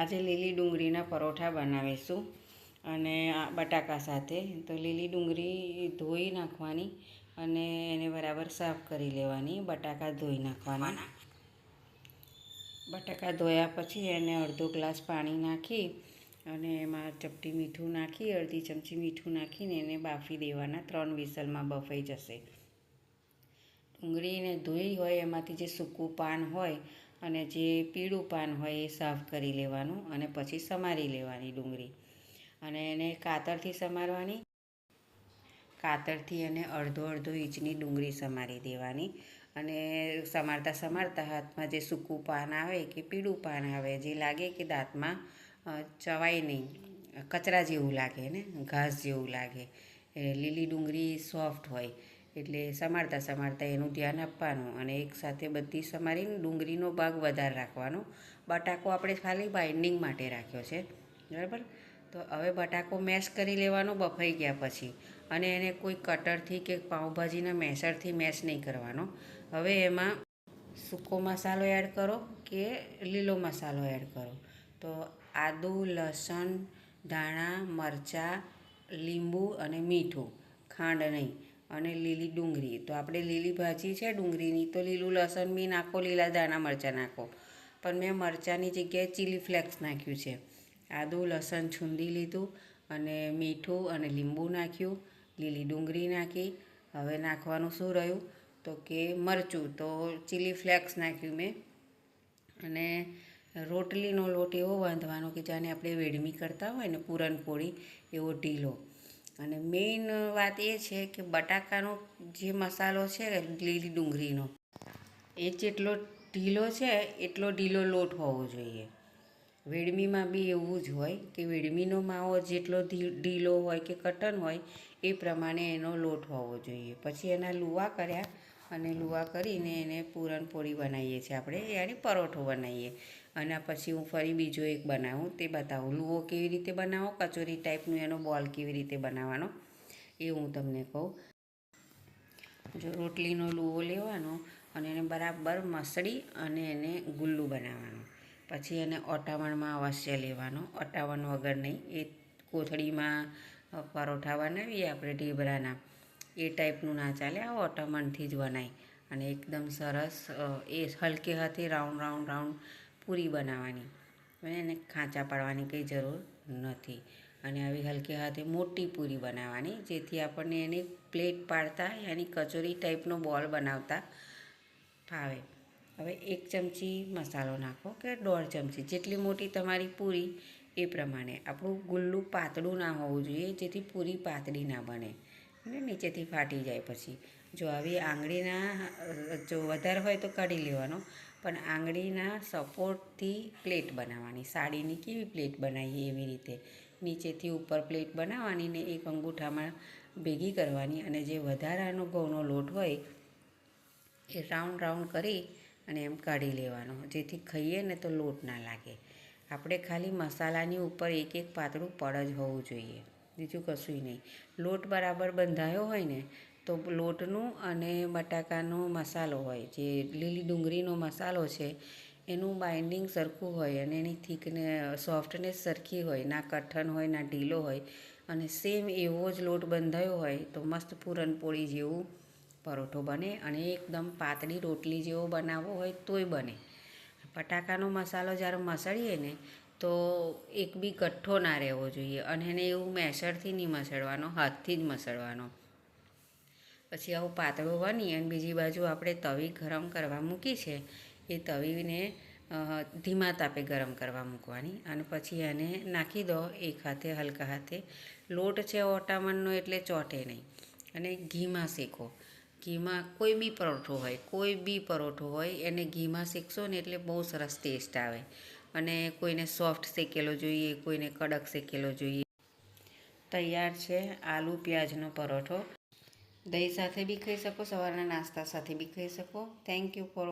આજે લીલી ડુંગળીના પરોઠા બનાવીશું અને બટાકા સાથે. તો લીલી ડુંગળી ધોઈ નાખવાની અને એને બરાબર સાફ કરી લેવાની. બટાકા ધોઈ નાખવાના. બટાકા ધોયા પછી એને અડધો ગ્લાસ પાણી નાખી અને એમાં ચપટી મીઠું નાખી, અડધી ચમચી મીઠું નાખીને એને બાફી દેવાના. ત્રણ વિસલમાં બફાઈ જશે. ડુંગળીને ધોઈ હોય, એમાંથી જે સૂકું પાન હોય અને જે પીળું પાન હોય એ સાફ કરી લેવાનું અને પછી સમારી લેવાની ડુંગળી. અને એને કાતરથી સમારવાની. કાતરથી અને અડધો અડધો ઇંચની ડુંગળી સમારી દેવાની અને સમારતા સમારતા હાથમાં જે સૂકું પાન આવે કે પીળું પાન આવે, જે લાગે કે દાંતમાં ચવાય નહીં, કચરા જેવું લાગે ને, ઘાસ જેવું લાગે લીલી ડુંગળી સોફ્ટ હોય એટલે સમારતા સમારતા એનું ધ્યાન આપવાનું અને એકસાથે બધી સમારીને ડુંગળીનો ભાગ વધારે રાખવાનો. બટાકો આપણે ખાલી બાઇન્ડિંગ માટે રાખ્યો છે, બરાબર? તો હવે બટાકો મેશ કરી લેવાનો બફાઈ ગયા પછી અને એને કોઈ કટરથી કે પાઉંભાજીના મેસરથી મેશ નહીં કરવાનો. હવે એમાં સૂકો મસાલો એડ કરો કે લીલો મસાલો એડ કરો. તો આદું, લસણ, ધાણા, મરચાં, લીંબુ અને મીઠું, ખાંડ નહીં. અને લીલી ડુંગળી. તો આપણે લીલી ભાજી છે ડુંગળીની, તો લીલું લસણ બી નાખો લીલા દાણા મરચાં નાખો. પણ મેં મરચાંની જગ્યાએ ચીલી ફ્લેક્સ નાખ્યું છે. આદું, લસણ છૂંદી લીધું અને મીઠું અને લીંબુ નાખ્યું. લીલી ડુંગળી નાખી. હવે નાખવાનું શું રહ્યું? તો કે મરચું. તો ચીલી ફ્લેક્સ નાખ્યું મેં. અને રોટલીનો લોટ એવો બાંધવાનો કે જાણે આપણે વેડમી કરતા હોય ને પૂરણપોળી એવો ઢીલો. અને મેઇન વાત એ છે કે બટાકાનો જે મસાલો છે, લીલી ડુંગળીનો, એ જેટલો ઢીલો છે, એટલો ઢીલો લોટ હોવો જોઈએ. વેડમીમાં બી એવું જ હોય કે વેડમીનો માવો જેટલો ઢીલો હોય કે કટન હોય, એ પ્રમાણે એનો લોટ હોવો જોઈએ. પછી એના લુવા કર્યા અને લુવા કરીને એને પૂરણપોળી બનાવીએ છીએ આપણે, યાની પરોઠો બનાવીએ. અને પછી હું ફરી બીજો એક બનાવું, તે બતાવું. લુવો કેવી રીતે બનાવો, કચોરી ટાઈપનું એનો બોલ કેવી રીતે બનાવવાનો, એ હું તમને કહું. જો રોટલીનો લુવો લેવાનો અને એને બરાબર મસળી અને એને ગુલ્લું બનાવવાનું. પછી એને ઓટાવણમાં અવશ્ય લેવાનો. ઓટાવણ વગર નહીં, એ કોથળીમાં પરોઠા બનાવીએ આપણે ઢીબરાના. એ ટાઈપનું ના ચાલે, આ ઓટમણથી જ બનાવી અને એકદમ સરસ એ હલકે હાથે રાઉન્ડ રાઉન્ડ રાઉન્ડ પૂરી બનાવવાની. એને ખાંચા પાડવાની કંઈ જરૂર નથી. અને આવી હલકે હાથે મોટી પૂરી બનાવવાની, જેથી આપણને એની પ્લેટ પાડતા, એની કચોરી ટાઈપનો બોલ બનાવતા ફાવે. હવે એક ચમચી મસાલો નાખો કે દોઢ ચમચી, જેટલી મોટી તમારી પૂરી એ પ્રમાણે. આપણું ગુલ્લું પાતળું ના હોવું જોઈએ, જેથી પૂરી પાતળી ના બને. અને નીચેથી ફાટી જાય પછી. જો આવી આંગળીના, જો વધારે હોય તો કાઢી લેવાનો. પણ આંગળીના સપોર્ટથી પ્લેટ બનાવવાની. સાડીની કેવી પ્લેટ બનાવીએ એવી રીતે. નીચેથી ઉપર પ્લેટ બનાવવાની ને એક અંગૂઠામાં ભેગી કરવાની અને જે વધારાનો ઘઉંનો લોટ હોય એ રાઉન્ડ રાઉન્ડ કરી અને એમ કાઢી લેવાનો. જેથી ખાઈએ ને તો લોટ ના લાગે. આપણે ખાલી મસાલાની ઉપર એક એક પાતળું પડ જ હોવું જોઈએ. બીજું કશું નહીં. લોટ બરાબર બંધાયો હોય ને, તો લોટનું અને બટાકાનો મસાલો હોય, જે લીલી ડુંગળીનો મસાલો છે, એનું બાઇન્ડિંગ સરખું હોય અને એની થીકને, સોફ્ટનેસ સરખી હોય, ના કઠણ હોય, ના ઢીલો હોય, અને સેમ એવો જ લોટ બંધાયો હોય, તો મસ્ત પૂરણપોળી જેવું પરોઠો બને અને એકદમ પાતળી રોટલી જેવો બનાવવો હોય તોય બને. બટાકાનો મસાલો જ્યારે મસળીએ ને તો એક બી કઠ્ઠો ના રહેવો જોઈએ અને એને એવું મેસરથી નહીં મસળવાનો, હાથથી જ મસળવાનો. પછી આવું પાતળું બની અને બીજી બાજુ આપણે તવી ગરમ કરવા મૂકી છે, એ તવીને ધીમા તાપે ગરમ કરવા મૂકવાની અને પછી એને નાખી દો એક હાથે, હલકા હાથે. લોટ છે ઓટામણનો એટલે ચોટે નહીં અને ઘીમાં શેકો. ઘીમાં કોઈ બી પરોઠો હોય, કોઈ બી પરોઠો હોય એને ઘીમાં શેકશો ને એટલે બહુ સરસ ટેસ્ટ આવે. અને કોઈને સોફ્ટ શેકેલો જોઈએ, કોઈને કડક શેકેલો જોઈએ. તૈયાર છે આલુ પ્યાજનો પરોઠો. દહીં સાથે બી ખાઈ શકો, સવારના નાસ્તા સાથે બી ખાઈ શકો. Thank you for